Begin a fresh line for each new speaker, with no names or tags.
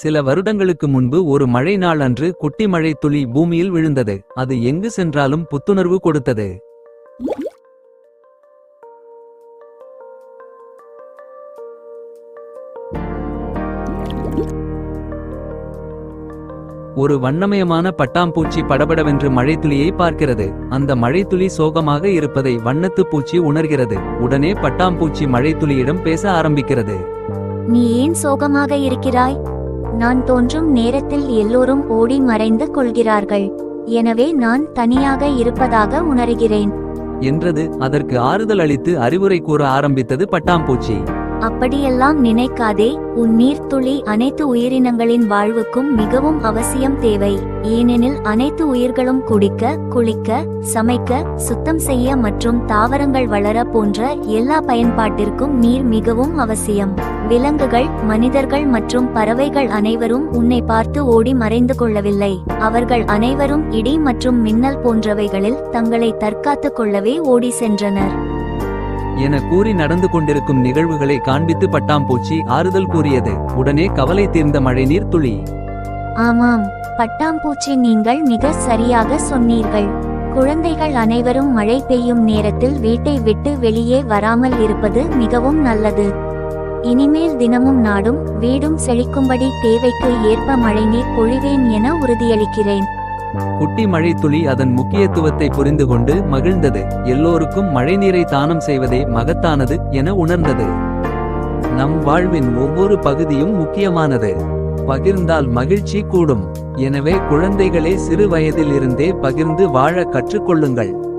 சில வருடங்களுக்கு முன்பு ஒரு மழை நாள் அன்று குட்டி மழை துளி பூமியில் விழுந்தது. அது எங்கு சென்றாலும் புத்துணர்வு கொடுத்தது. ஒரு வண்ணமயமான பட்டாம்பூச்சி படபடவென்று மழைத்துளியை பார்க்கிறது. அந்த மழைத்துளி சோகமாக இருப்பதை வண்ணத்து பூச்சி உணர்கிறது. உடனே பட்டாம்பூச்சி மழைத்துளியிடம் பேச ஆரம்பிக்கிறது.
நீ ஏன் சோகமாக இருக்கிறாய்? நான் தோன்றும் நேரத்தில் எல்லோரும் ஓடி மறைந்து கொள்கிறார்கள். எனவே நான் தனியாக இருப்பதாக உணர்கிறேன்.
என்றது அதற்கு ஆறுதல் அளித்து அறிவுரை கூற ஆரம்பித்தது பட்டாம்பூச்சி.
அப்படியெல்லாம் நினைக்காதே உன் நீர்த்துளி அனைத்து உயிரினங்களின் வாழ்வுக்கும் மிகவும் அவசியம் தேவை. ஏனெனில் அனைத்து உயிர்களும் குடிக்க குளிக்க சமைக்க சுத்தம் செய்ய மற்றும் தாவரங்கள் வளர போன்ற எல்லா பயன்பாட்டிற்கும் நீர் மிகவும் அவசியம். விலங்குகள் மனிதர்கள் மற்றும் பறவைகள் அனைவரும் உன்னை பார்த்து ஓடி மறைந்து கொள்ளவில்லை. அவர்கள் அனைவரும் இடி மற்றும் மின்னல் போன்றவைகளில் தங்களை தற்காத்துக் கொள்ளவே ஓடி சென்றனர்.
என கூறி நடந்து கொண்டிருக்கும் நிகழ்வுகளை காண்பித்து பட்டாம்பூச்சி ஆறுதல் கூறியது. உடனே கவலை தீர்ந்த மழைநீர் துளி.
ஆமாம் பட்டாம்பூச்சி நீங்கள் மிக சரியாக சொன்னீர்கள். குழந்தைகள் அனைவரும் மழை பெய்யும் நேரத்தில் வீட்டை விட்டு வெளியே வராமல் இருப்பது மிகவும் நல்லது. இனிமேல் தினமும் நாடும் வீடும் செழிக்கும்படி தேவைக்கு ஏற்ப மழைநீர் பொழிவேன் என உறுதியளிக்கிறேன்.
குட்டி மழைத்துளி அதன் முக்கியத்துவத்தை புரிந்து கொண்டு மகிழ்ந்தது. எல்லோருக்கும் மழைநீரை தானம் செய்வதே மகத்தானது என உணர்ந்தது. நம் வாழ்வின் ஒவ்வொரு பகுதியும் முக்கியமானது. பகிர்ந்தால் மகிழ்ச்சி கூடும். எனவே குழந்தைகளே சிறு வயதிலிருந்தே பகிர்ந்து வாழ கற்றுக்கொள்ளுங்கள்.